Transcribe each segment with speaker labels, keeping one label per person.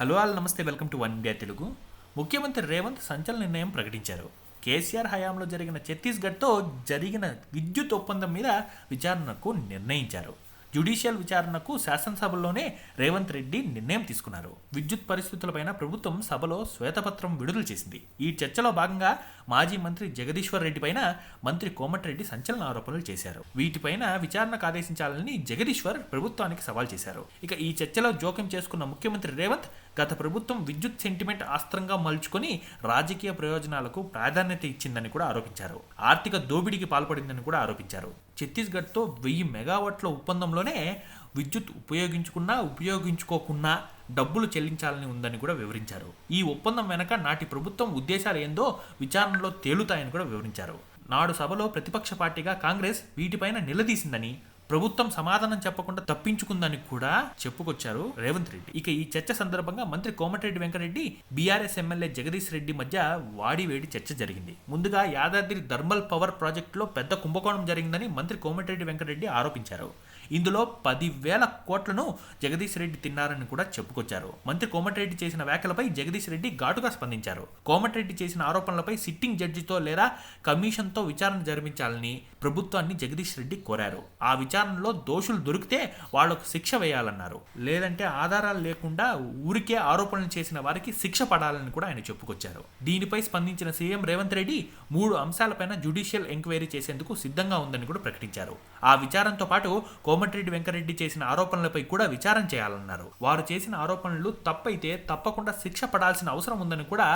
Speaker 1: Hello all నమస్తే welcome to one India Telugu. ముఖ్యమంత్రి రేవంత్ సంచలన నిర్ణయం ప్రకటించారు. కేసీఆర్ హయాంలో జరిగిన ఛత్తీస్గఢ్తో జరిగిన విద్యుత్ ఒప్పందం మీద విచారణకు నిర్ణయించారు. జ్యుడిషియల్ విచారణకు శాసనసభలోనే రేవంత్ రెడ్డి నిర్ణయం తీసుకున్నారు. విద్యుత్ పరిస్థితులపైన ప్రభుత్వం సభలో శ్వేతపత్రం విడుదల చేసింది. ఈ చర్చలో భాగంగా మాజీ మంత్రి జగదీశ్వర్ రెడ్డి పైన మంత్రి కోమటిరెడ్డి సంచలన ఆరోపణలు చేశారు. వీటిపైన విచారణకు ఆదేశించాలని జగదీశ్వర్ ప్రభుత్వానికి సవాల్ చేశారు. ఇక ఈ చర్చలో జోక్యం చేసుకున్న ముఖ్యమంత్రి రేవంత్ గత ప్రభుత్వం విద్యుత్ సెంటిమెంట్ అస్త్రంగా మలుచుకొని రాజకీయ ప్రయోజనాలకు ప్రాధాన్యత ఇచ్చిందని కూడా ఆరోపించారు. ఆర్థిక దోపిడీకి పాల్పడిందని కూడా ఆరోపించారు. ఛత్తీస్గఢ్తో వెయ్యి మెగావాట్ల ఒప్పందంలోనే విద్యుత్ ఉపయోగించుకున్నా ఉపయోగించుకోకున్నా డబ్బులు చెల్లించాలని ఉందని కూడా వివరించారు. ఈ ఒప్పందం వెనక నాటి ప్రభుత్వం ఉద్దేశాలు ఏందో విచారణలో తేలుతాయని కూడా వివరించారు. నాడు సభలో ప్రతిపక్ష పార్టీగా కాంగ్రెస్ వీటిపైన నిలదీసిందని ప్రభుత్వం సమాధానం చెప్పకుండా తప్పించుకుందని కూడా చెప్పుకొచ్చారు రేవంత్ రెడ్డి. ఇక ఈ చర్చ సందర్భంగా మంత్రి కోమటిరెడ్డి వెంకరెడ్డి బీఆర్ఎస్ ఎమ్మెల్యే జగదీష్ రెడ్డి మధ్య వాడివేడి చర్చ జరిగింది. ముందుగా యాదాద్రి థర్మల్ పవర్ ప్రాజెక్టులో పెద్ద కుంభకోణం జరిగిందని మంత్రి కోమటిరెడ్డి వెంకరెడ్డి ఆరోపించారు. ఇందులో పదివేల కోట్లను జగదీష్ రెడ్డి తిన్నారని కూడా చెప్పుకొచ్చారు. మంత్రి కోమటిరెడ్డి చేసిన వ్యాఖ్యలపై జగదీష్ రెడ్డి ఘాటుగా స్పందించారు. కోమటిరెడ్డి చేసిన ఆరోపణలపై సిట్టింగ్ జడ్జితో లేదా కమిషన్తో విచారణ జరిపించాలని ప్రభుత్వాన్ని జగదీష్ రెడ్డి కోరారు. ఆ విచారణలో దోషులు దొరికితే వాళ్ళకు శిక్ష వేయాలన్నారు. లేదంటే ఆధారాలు లేకుండా ఊరికే ఆరోపణలు చేసిన వారికి శిక్ష పడాలని కూడా ఆయన చెప్పుకొచ్చారు. దీనిపై స్పందించిన సీఎం రేవంత్ రెడ్డి మూడు అంశాలపైన జ్యుడిషియల్ ఎంక్వైరీ చేసేందుకు సిద్ధంగా ఉందని కూడా ప్రకటించారు. ఆ విచారంతో పాటు కోమటిరెడ్డి వెంకరెడ్డి చేసిన ఆరోపణలపై కూడా విచారం చేయాలన్నారు. వారు చేసిన ఆరోపణలు తప్పైతే తప్పకుండా శిక్ష పడాల్సిన అవసరం ఉందని కూడా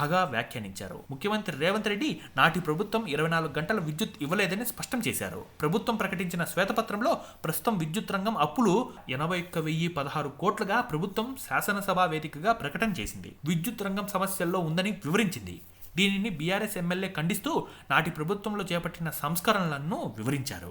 Speaker 1: బాగా వ్యాఖ్యానించారు. ముఖ్యమంత్రి రేవంత్ రెడ్డి నాటి ప్రభుత్వం ఇరవై నాలుగు గంటల విద్యుత్ ఇవ్వలేదని స్పష్టం చేశారు. ప్రభుత్వం ప్రకటించిన శ్వేతపత్రంలో ప్రస్తుతం విద్యుత్ రంగం అప్పులు ఎనభై ఒక్క వెయ్యి పదహారు కోట్లుగా ప్రభుత్వం శాసనసభ వేదికగా ప్రకటన చేసింది. విద్యుత్ రంగం సమస్యల్లో ఉందని వివరించింది. దీనిని బీఆర్ఎస్ ఎమ్మెల్యే ఖండిస్తూ నాటి ప్రభుత్వంలో చేపట్టిన సంస్కరణలను వివరించారు.